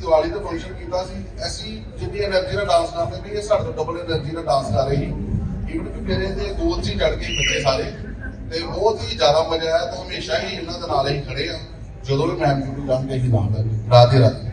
ਦੀਵਾਲੀ ਦਾ function ਕੀਤਾ ਸੀ। ਅਸੀਂ ਜਿੰਨੀ એનર્ਜੀ ਨਾਲ ਡਾਂਸ ਕਰਦੇ ਵੀ ਇਹ ਸਾਡੇ ਤੋਂ ਡਬਲ એનર્ਜੀ ਨਾਲ ਡਾਂਸ ਕਰ ਰਹੀ ਈਵਨ ਕਿ ਮੇਰੇ ਦੇ ਗੋਲ ਸੀ ਚੜ ਗਏ ਬੱਚੇ ਸਾਰੇ। ਤੇ ਬਹੁਤ ਹੀ ਜ਼ਿਆਦਾ ਮਜ਼ਾ ਆਇਆ, ਤੇ ਹਮੇਸ਼ਾ ਹੀ ਇਹਨਾਂ ਦੇ ਨਾਲ ਹੀ ਖੜੇ ਆ। ਜਦੋਂ ਵੀ ਮੈਂ ਡਿਊਟੀ ਜਾਂਦੇ ਹੀ ਨਾਲ ਰਾਧੇ ਰਾਧੇ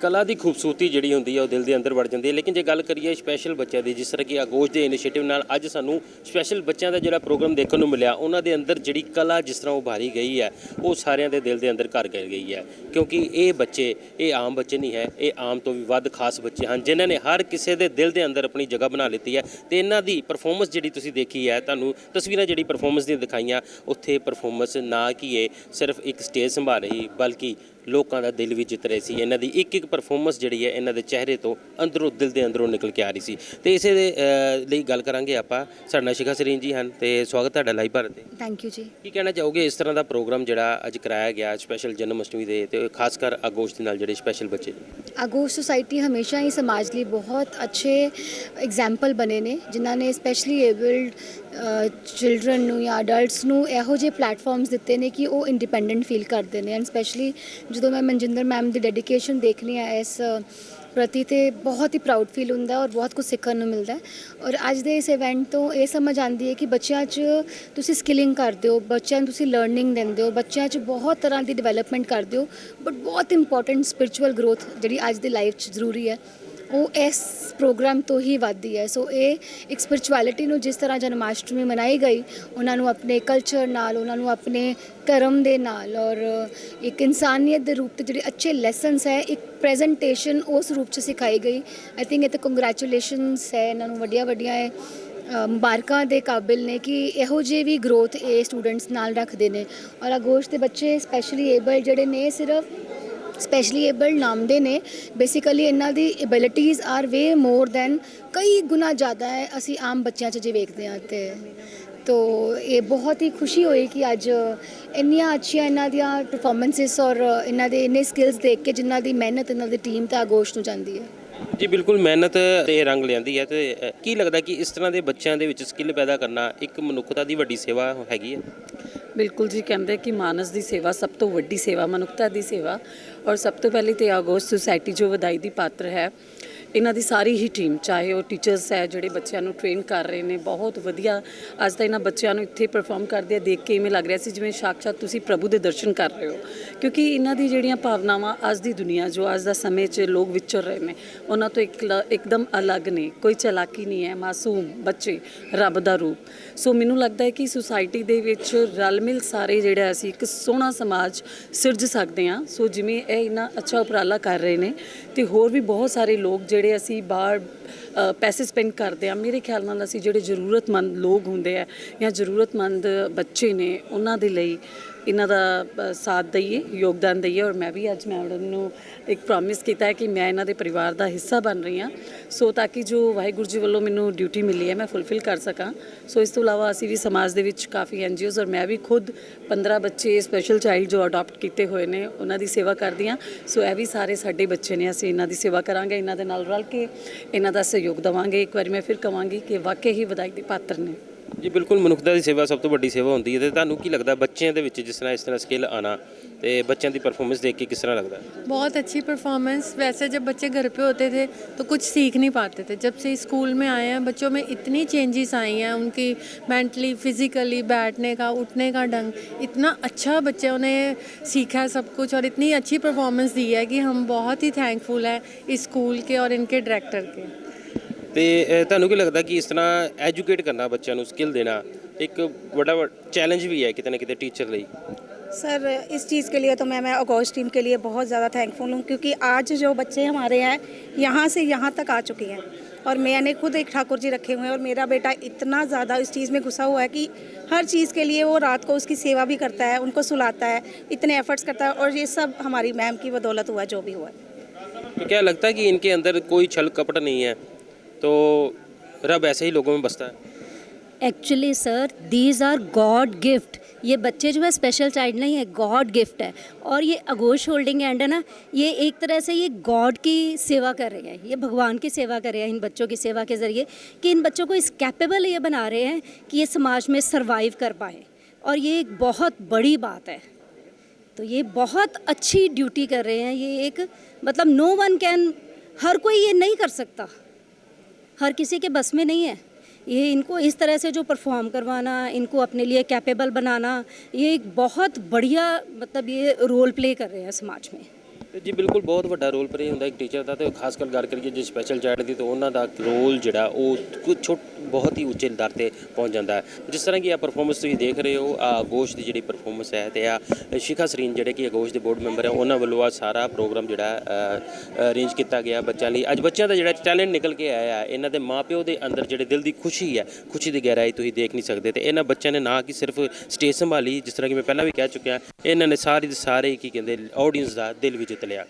ਕਲਾ ਦੀ ਖੂਬਸੂਰਤੀ ਜਿਹੜੀ ਹੁੰਦੀ ਹੈ ਉਹ ਦਿਲ ਦੇ ਅੰਦਰ ਵੜ ਜਾਂਦੀ ਹੈ। ਲੇਕਿਨ ਜੇ ਗੱਲ ਕਰੀਏ ਸਪੈਸ਼ਲ ਬੱਚਿਆਂ ਦੀ, ਜਿਸ ਤਰ੍ਹਾਂ ਕਿ ਆਗੋਸ਼ ਦੇ ਇਨੀਸ਼ੀਏਟਿਵ ਨਾਲ ਅੱਜ ਸਾਨੂੰ ਸਪੈਸ਼ਲ ਬੱਚਿਆਂ ਦਾ ਜਿਹੜਾ ਪ੍ਰੋਗਰਾਮ ਦੇਖਣ ਨੂੰ ਮਿਲਿਆ, ਉਹਨਾਂ ਦੇ ਅੰਦਰ ਜਿਹੜੀ ਕਲਾ ਜਿਸ ਤਰ੍ਹਾਂ ਉਭਾਰੀ ਗਈ ਹੈ, ਉਹ ਸਾਰਿਆਂ ਦੇ ਦਿਲ ਦੇ ਅੰਦਰ ਘਰ ਕਰ ਗਈ ਹੈ। ਕਿਉਂਕਿ ਇਹ ਬੱਚੇ, ਇਹ ਆਮ ਬੱਚੇ ਨਹੀਂ ਹੈ, ਇਹ ਆਮ ਤੋਂ ਵੀ ਵੱਧ ਖਾਸ ਬੱਚੇ ਹਨ, ਜਿਨ੍ਹਾਂ ਨੇ ਹਰ ਕਿਸੇ ਦੇ ਦਿਲ ਦੇ ਅੰਦਰ ਆਪਣੀ ਜਗ੍ਹਾ ਬਣਾ ਲਿੱਤੀ ਹੈ। ਤੇ ਇਹਨਾਂ ਦੀ ਪਰਫਾਰਮੈਂਸ ਜਿਹੜੀ ਤੁਸੀਂ ਦੇਖੀ ਹੈ, ਤੁਹਾਨੂੰ ਤਸਵੀਰਾਂ ਜਿਹੜੀ ਪਰਫਾਰਮੈਂਸ ਦੀਆਂ ਦਿਖਾਈਆਂ, ਉੱਥੇ ਪਰਫਾਰਮੈਂਸ ਨਾ ਕਿ ਇਹ ਸਿਰਫ ਇੱਕ ਸਟੇਜ ਸੰਭਾਲ ਰਹੀ, ਬਲਕਿ ਲੋਕਾਂ ਦਾ ਦਿਲ ਵੀ ਜਿੱਤ ਰਹੇ ਸੀ। ਇਹਨਾਂ ਦੀ ਇੱਕ ਇੱਕ ਪਰਫਾਰਮੈਂਸ ਜਿਹੜੀ ਹੈ ਇਹਨਾਂ ਦੇ ਚਿਹਰੇ ਤੋਂ ਅੰਦਰੋਂ ਦਿਲ ਦੇ ਅੰਦਰੋਂ ਨਿਕਲ ਕੇ ਆ ਰਹੀ ਸੀ। ਤੇ ਇਸੇ ਦੇ ਅ, ਲਈ ਗੱਲ ਕਰਾਂਗੇ ਆਪਾਂ। ਸਾਡੇ ਨਾਲ ਸ਼ਿਖਾ ਸਰੀਨ ਜੀ ਹਨ ਤੇ ਸਵਾਗਤ ਤੁਹਾਡਾ ਲਾਈਵ ਭਾਰਤ ਤੇ। ਥੈਂਕ ਯੂ ਜੀ। ਕੀ ਕਹਿਣਾ ਚਾਹੋਗੇ? ਇਸ ਤਰ੍ਹਾਂ ਦਾ ਪ੍ਰੋਗਰਾਮ ਜਿਹੜਾ ਅੱਜ ਕਰਾਇਆ ਗਿਆ ਸਪੈਸ਼ਲ ਜਨਮ ਅਸ਼ਟਮੀ ਦੇ ਤੇ ਖਾਸ ਕਰ ਆਗੋਸ਼ ਦੇ ਨਾਲ ਜਿਹੜੇ ਸਪੈਸ਼ਲ ਬੱਚੇ ਨੇ? ਆਗੋਸ਼ ਸੁਸਾਇਟੀ ਹਮੇਸ਼ਾ ਹੀ ਸਮਾਜ ਲਈ ਬਹੁਤ ਅੱਛੇ ਐਗਜ਼ਾਮਪਲ ਬਣੇ ਨੇ ਜਿਨ੍ਹਾਂ ਨੇ ਸਪੈਸ਼ਲੀ ਏਬਲਡ ਚਿਲਡਰਨ ਨੂੰ ਜਾਂ ਅਡਲਟਸ ਨੂੰ ਇਹੋ ਜਿਹੇ ਪਲੇਟਫਾਰਮਸ ਦਿੱਤੇ ਨੇ ਕਿ ਉਹ ਇੰਡੀਪੈਂਡੈਂਟ ਫੀਲ ਕਰਦੇ ਨੇ। ਐਂਡ ਸਪੈਸ਼ਲੀ ਜਦੋਂ ਮੈਂ ਮਨਜਿੰਦਰ ਮੈਮ ਦੀ ਡੈਡੀਕੇਸ਼ਨ ਦੇਖਣੀ ਆ ਇਸ ਪ੍ਰਤੀ ਤੇ ਬਹੁਤ ਹੀ ਪ੍ਰਾਊਡ ਫੀਲ ਹੁੰਦਾ ਔਰ ਬਹੁਤ ਕੁਝ ਸਿੱਖਣ ਨੂੰ ਮਿਲਦਾ ਔਰ ਅੱਜ ਦੇ ਇਸ ਇਵੈਂਟ ਤੋਂ ਇਹ ਸਮਝ ਆਉਂਦੀ ਹੈ ਕਿ ਬੱਚਿਆਂ 'ਚ ਤੁਸੀਂ ਸਕਿਲਿੰਗ ਕਰਦੇ ਹੋ, ਬੱਚਿਆਂ ਨੂੰ ਤੁਸੀਂ ਲਰਨਿੰਗ ਦਿੰਦੇ ਹੋ, ਬੱਚਿਆਂ 'ਚ ਬਹੁਤ ਤਰ੍ਹਾਂ ਦੀ ਡਿਵੈਲਪਮੈਂਟ ਕਰਦੇ ਹੋ ਬਟ ਬਹੁਤ ਇੰਪੋਰਟੈਂਟ ਸਪਿਰਚੁਅਲ ਗਰੋਥ ਜਿਹੜੀ ਅੱਜ ਦੀ ਲਾਈਫ 'ਚ ਜ਼ਰੂਰੀ ਹੈ। ਉਹ ਇਸ ਪ੍ਰੋਗਰਾਮ ਤੋਂ ਹੀ ਵੱਧਦੀ ਹੈ। ਸੋ ਇਹ ਇੱਕ ਸਪਿਰਚੁਅਲਿਟੀ ਨੂੰ ਜਿਸ ਤਰ੍ਹਾਂ ਜਨਮਾਸ਼ਟਮੀ ਮਨਾਈ ਗਈ, ਉਹਨਾਂ ਨੂੰ ਆਪਣੇ ਕਲਚਰ ਨਾਲ, ਉਹਨਾਂ ਨੂੰ ਆਪਣੇ ਧਰਮ ਦੇ ਨਾਲ ਔਰ ਇੱਕ ਇਨਸਾਨੀਅਤ ਦੇ ਰੂਪ ਤੇ ਜਿਹੜੇ ਅੱਛੇ ਲੈਸਨਸ ਹੈ, ਇੱਕ ਪ੍ਰੈਜੈਂਟੇਸ਼ਨ ਉਸ ਰੂਪ ਚ ਸਿਖਾਈ ਗਈ। ਆਈ ਥਿੰਕ ਇਹ ਤਾਂ ਕੰਗ੍ਰੈਚੁਲੇਸ਼ਨਸ ਹੈ, ਇਹਨਾਂ ਨੂੰ ਵੱਡੀਆਂ ਵੱਡੀਆਂ ਇਹ ਮੁਬਾਰਕਾਂ ਦੇ ਕਾਬਿਲ ਨੇ ਕਿ ਇਹੋ ਜਿਹੇ ਵੀ ਗਰੋਥ ਇਹ ਸਟੂਡੈਂਟਸ ਨਾਲ ਰੱਖਦੇ ਨੇ। ਔਰ ਆਗੋਸ਼ ਦੇ ਬੱਚੇ ਸਪੈਸ਼ਲੀ ਏਬਲ ਜਿਹੜੇ ਨੇ ਸਿਰਫ ਸਪੈਸ਼ਲੀ ਏਬਲਡ ਨਾਮ ਦੇ ਨੇ। ਬੇਸਿਕਲੀ ਇਹਨਾਂ ਦੀ ਐਬਿਲਿਟੀਜ਼ ਆਰ ਵੇ ਮੋਰ ਦੈਨ ਕਈ ਗੁਣਾ ਜ਼ਿਆਦਾ ਹੈ। ਅਸੀਂ ਆਮ ਬੱਚਿਆਂ 'ਚ ਜੇ ਵੇਖਦੇ ਹਾਂ ਤੇ। ਤੋ ਇਹ ਬਹੁਤ ਹੀ ਖੁਸ਼ੀ ਹੋਈ ਕਿ ਅੱਜ ਇੰਨੀਆਂ ਅੱਛੀਆਂ ਇਹਨਾਂ ਦੀਆਂ ਪਰਫਾਰਮੈਂਸਿਸ ਔਰ ਇਹਨਾਂ ਦੇ ਇੰਨੇ ਸਕਿੱਲਸ ਦੇਖ ਕੇ ਜਿਨ੍ਹਾਂ ਦੀ ਮਿਹਨਤ ਇਹਨਾਂ ਦੀ ਟੀਮ ਤਾਂ ਆਗੋਸ਼ ਨੂੰ ਜਾਂਦੀ ਹੈ। ਜੀ ਬਿਲਕੁਲ ਮਿਹਨਤ ਤੇ ਰੰਗ ਲਿਆਂਦੀ ਹੈ ਤੇ ਅ, ਕੀ ਲੱਗਦਾ ਕਿ ਇਸ ਤਰ੍ਹਾਂ ਦੇ ਬੱਚਿਆਂ ਦੇ ਵਿੱਚ ਸਕਿੱਲ ਪੈਦਾ ਕਰਨਾ ਇੱਕ ਮਨੁੱਖਤਾ ਦੀ ਵੱਡੀ ਸੇਵਾ ਹੈਗੀ ਹੈ? ਬਿਲਕੁਲ ਜੀ ਕਹਿੰਦੇ ਕਿ ਮਾਨਸ ਦੀ ਸੇਵਾ ਸਭ ਤੋਂ ਵੱਡੀ ਸੇਵਾ, ਮਨੁੱਖਤਾ ਦੀ ਸੇਵਾ। ਔਰ ਸਭ ਤੋਂ ਪਹਿਲੀ ਤੇ ਆਗੋਸ਼ ਸੁਸਾਇਟੀ ਜੋ ਵਧਾਈ ਦੀ ਪਾਤਰ ਹੈ ਇਹਨਾਂ ਦੀ ਸਾਰੀ ਹੀ ਟੀਮ, ਚਾਹੇ ਉਹ ਟੀਚਰਸ ਹੈ ਜਿਹੜੇ ਬੱਚਿਆਂ ਨੂੰ ਟ੍ਰੇਨ ਕਰ ਰਹੇ ਨੇ, ਬਹੁਤ ਵਧੀਆ। ਅੱਜ ਤਾਂ ਇਹਨਾਂ ਬੱਚਿਆਂ ਨੂੰ ਇੱਥੇ ਪਰਫਾਰਮ ਕਰਦੇ ਆ, ਦੇਖ ਕੇ ਇਵੇਂ ਲੱਗ ਰਿਹਾ ਸੀ ਜਿਵੇਂ ਸਾਕਸ਼ਾਤ ਤੁਸੀਂ ਪ੍ਰਭੂ ਦੇ ਦਰਸ਼ਨ ਕਰ ਰਹੇ ਹੋ। ਕਿਉਂਕਿ ਇਹਨਾਂ ਦੀ ਜਿਹੜੀਆਂ ਭਾਵਨਾਵਾਂ ਅੱਜ ਦੀ ਦੁਨੀਆ, ਜੋ ਅੱਜ ਦਾ ਸਮੇਂ 'ਚ ਲੋਕ ਵਿਚਰ ਰਹੇ ਨੇ, ਉਹਨਾਂ ਤੋਂ ਇੱਕ ਇੱਕਦਮ ਅਲੱਗ ਨੇ। ਕੋਈ ਚਲਾਕੀ ਨਹੀਂ ਹੈ, ਮਾਸੂਮ ਬੱਚੇ, ਰੱਬ ਦਾ ਰੂਪ। ਸੋ ਮੈਨੂੰ ਲੱਗਦਾ ਹੈ ਕਿ ਸੁਸਾਇਟੀ ਦੇ ਵਿੱਚ ਰਲ ਮਿਲ ਸਾਰੇ ਜਿਹੜਾ ਅਸੀਂ ਇੱਕ ਸੋਹਣਾ ਸਮਾਜ ਸਿਰਜ ਸਕਦੇ ਹਾਂ। ਸੋ ਜਿਵੇਂ ਇਹ ਇੰਨਾ ਅੱਛਾ ਉਪਰਾਲਾ ਕਰ ਰਹੇ ਨੇ, ਤੇ ਹੋਰ ਵੀ ਬਹੁਤ ਸਾਰੇ ਲੋਕ ਜਿਹੜੇ ਅਸੀਂ ਬਾਹਰ ਪੈਸੇ ਸਪੈਂਡ ਕਰਦੇ ਆ ਮੇਰੇ ਖਿਆਲ ਨਾਲ ਅਸੀਂ ਜਿਹੜੇ ਜ਼ਰੂਰਤਮੰਦ ਲੋਕ ਹੁੰਦੇ ਆ ਜਾਂ ਜ਼ਰੂਰਤਮੰਦ ਬੱਚੇ ਨੇ, ਉਹਨਾਂ ਦੇ ਲਈ ਇਹਨਾਂ ਦਾ ਸਾਥ ਦਈਏ, ਯੋਗਦਾਨ ਦਈਏ ਔਰ ਮੈਂ ਵੀ ਅੱਜ ਮੈਡਮ ਨੂੰ ਇੱਕ ਪ੍ਰੋਮਿਸ ਕੀਤਾ ਹੈ ਕਿ ਮੈਂ ਇਹਨਾਂ ਦੇ ਪਰਿਵਾਰ ਦਾ ਹਿੱਸਾ ਬਣ ਰਹੀ ਹਾਂ। ਸੋ ਤਾਂ ਕਿ ਜੋ ਵਾਹਿਗੁਰੂ ਜੀ ਵੱਲੋਂ ਮੈਨੂੰ ਡਿਊਟੀ ਮਿਲੀ ਹੈ, ਮੈਂ ਫੁੱਲਫਿਲ ਕਰ ਸਕਾਂ। ਸੋ ਇਸ ਤੋਂ ਇਲਾਵਾ ਅਸੀਂ ਵੀ ਸਮਾਜ ਦੇ ਵਿੱਚ ਕਾਫੀ ਐਨਜੀਓਜ਼ ਔਰ ਮੈਂ ਵੀ ਖੁਦ 15 ਬੱਚੇ ਸਪੈਸ਼ਲ ਚਾਈਲਡ ਜੋ ਅਡਾਪਟ ਕੀਤੇ ਹੋਏ ਨੇ, ਉਹਨਾਂ ਦੀ ਸੇਵਾ ਕਰਦੀ ਹਾਂ। ਸੋ ਇਹ ਵੀ ਸਾਰੇ ਸਾਡੇ ਬੱਚੇ ਨੇ, ਅਸੀਂ ਇਹਨਾਂ ਦੀ ਸੇਵਾ ਕਰਾਂਗੇ, ਇਹਨਾਂ ਦੇ ਨਾਲ ਰਲ ਕੇ ਇਹਨਾਂ ਦਾ ਸਹਿਯੋਗ ਦੇਵਾਂਗੇ। ਇੱਕ ਵਾਰੀ ਮੈਂ ਫਿਰ ਕਵਾਂਗੀ ਕਿ ਵਾਕਈ ਹੀ ਵਧਾਈ ਦੇ ਪਾਤਰ ਨੇ। ਜੀ ਬਿਲਕੁਲ ਮਨੁੱਖਤਾ ਦੀ ਸੇਵਾ ਸਭ ਤੋਂ ਵੱਡੀ ਸੇਵਾ ਹੁੰਦੀ ਹੈ ਤੇ ਤੁਹਾਨੂੰ ਕੀ ਲੱਗਦਾ ਬੱਚਿਆਂ ਦੇ ਵਿੱਚ ਜਿਸ ਤਰ੍ਹਾਂ ਇਸ ਤਰ੍ਹਾਂ ਸਕਿੱਲ ਆਣਾ ਤੇ ਬੱਚਿਆਂ ਦੀ ਪਰਫਾਰਮੈਂਸ ਦੇਖ ਕੇ ਕਿਸ ਤਰ੍ਹਾਂ ਲੱਗਦਾ बहुत अच्छी परफॉर्मेंस वैसे जब बच्चे घर पे होते थे तो कुछ सीख नहीं पाते थे जब से स्कूल में आए हैं बच्चों में इतनी चेंजेस आई हैं उनकी मेंटली फिजिकली बैठने का उठने का ढंग इतना अच्छा बच्चों ने सीखा है सब कुछ और इतनी अच्छी परफॉर्मेंस दी है कि हम बहुत ही थैंकफुल हैं इस स्कूल के और इनके डायरेक्टर के ਤੇ ਅ, ਤੁਹਾਨੂੰ ਕੀ ਲੱਗਦਾ ਕਿ ਇਸ ਤਰ੍ਹਾਂ ਐਜੂਕੇਟ ਕਰਨਾ ਬੱਚਿਆਂ ਨੂੰ ਸਕਿੱਲ ਦੇਣਾ ਇੱਕ ਵੱਡਾ ਚੈਲੰਜ ਵੀ ਹੈ ਕਿਤੇ ਨਾ ਕਿਤੇ ਟੀਚਰ ਲਈ सर इस चीज़ के लिए तो मैं मैं अगोस्ट टीम के लिए बहुत ज़्यादा थैंकफुल हूँ क्योंकि आज जो बच्चे हमारे हैं यहाँ से यहाँ तक आ चुके हैं और मैंने खुद एक ठाकुर जी रखे हुए हैं और मेरा बेटा इतना ज़्यादा इस चीज़ में घुसा हुआ है कि हर चीज़ के लिए वो रात को उसकी सेवा भी करता है उनको सुलाता है इतने एफर्ट्स करता है और ये सब हमारी मैम की बदौलत हुआ जो भी हुआ है तो क्या लगता है कि इनके अंदर कोई छल कपट नहीं है तो रब ऐसे ही लोगों में बसता है। Actually sir these are God gift ये बच्चे जो है स्पेशल चाइल्ड नहीं है गॉड गिफ्ट है। और ये अगोश होल्डिंग एंड है ना, ये एक तरह से ये गॉड की सेवा कर रहे हैं। ये भगवान की सेवा कर रहे हैं, इन बच्चों की सेवा के ज़रिए कि इन बच्चों को इस कैपेबल ये बना रहे हैं कि ये समाज में सर्वाइव कर पाए। और ये एक बहुत बड़ी बात है। तो ये बहुत अच्छी ड्यूटी कर रहे हैं। ये एक मतलब नो वन कैन हर कोई ये नहीं कर सकता। हर किसी के बस में नहीं है ये इनको इस तरह से जो परफॉर्म करवाना इनको अपने लिए कैपेबल बनाना ये एक बहुत बढ़िया मतलब ये रोल प्ले कर रहे हैं समाज में ਤੇ ਜੀ ਬਿਲਕੁਲ ਬਹੁਤ ਵੱਡਾ ਰੋਲ ਪਲੇ ਹੁੰਦਾ ਇੱਕ ਟੀਚਰ ਦਾ ਤੇ ਖਾਸ ਕਰ ਗੱਲ ਕਰੀਏ ਜੇ ਸਪੈਸ਼ਲ ਚਾਈਲਡ ਦੀ ਤਾਂ ਉਹਨਾਂ ਦਾ ਰੋਲ ਜਿਹੜਾ ਉਹ ਕੁਝ ਛੋਟ, ਬਹੁਤ ਹੀ ਉੱਚੇ ਦਰ ਤੇ ਪਹੁੰਚ ਜਾਂਦਾ ਹੈ। ਜਿਸ ਤਰ੍ਹਾਂ ਕਿ ਆ ਪਰਫਾਰਮੈਂਸ ਤੁਸੀਂ ਦੇਖ ਰਹੇ ਹੋ ਆ ਆਗੋਸ਼ ਦੀ ਜਿਹੜੀ ਪਰਫਾਰਮੈਂਸ ਹੈ ਤੇ ਆ ਸ਼ਿਖਾ ਸਰੀਨ ਜਿਹੜੇ ਕਿ ਆਗੋਸ਼ ਦੇ ਬੋਰਡ ਮੈਂਬਰ ਹੈ, ਉਹਨਾਂ ਵੱਲੋਂ ਆ ਸਾਰਾ ਪ੍ਰੋਗਰਾਮ ਜਿਹੜਾ ਅਰੇਂਜ ਕੀਤਾ ਗਿਆ ਬੱਚਿਆਂ ਲਈ। ਅੱਜ ਬੱਚਿਆਂ ਦਾ ਜਿਹੜਾ ਟੈਲੈਂਟ ਨਿਕਲ ਕੇ ਆਇਆ ਇਹਨਾਂ ਦੇ ਮਾਪਿਓ ਦੇ ਅੰਦਰ ਜਿਹੜੇ ਦਿਲ ਦੀ ਖੁਸ਼ੀ ਹੈ, ਖੁਸ਼ੀ ਦੀ ਗਹਿਰਾਈ ਤੁਸੀਂ ਦੇਖ ਨਹੀਂ ਸਕਦੇ ਤੇ ਇਹਨਾਂ ਬੱਚਿਆਂ ਨੇ ਨਾ ਕਿ ਸਿਰਫ ਸਟੇਜ ਸੰਭਾਲੀ, ਜਿਸ ਤਰ੍ਹਾਂ ਕਿ ਮੈਂ ਪਹਿਲਾਂ ਵੀ ਕਹਿ ਚੁੱਕਿਆ, ਇਹਨਾਂ ਨੇ ਸਾਰੀ ਦੇ ਸਾਰੇ ਕੀ ਕਹਿੰਦੇ ਆਡੀਅנס ਦਾ ਦਿਲ ਵੀ ਜਿੱਤ ਲਿਆ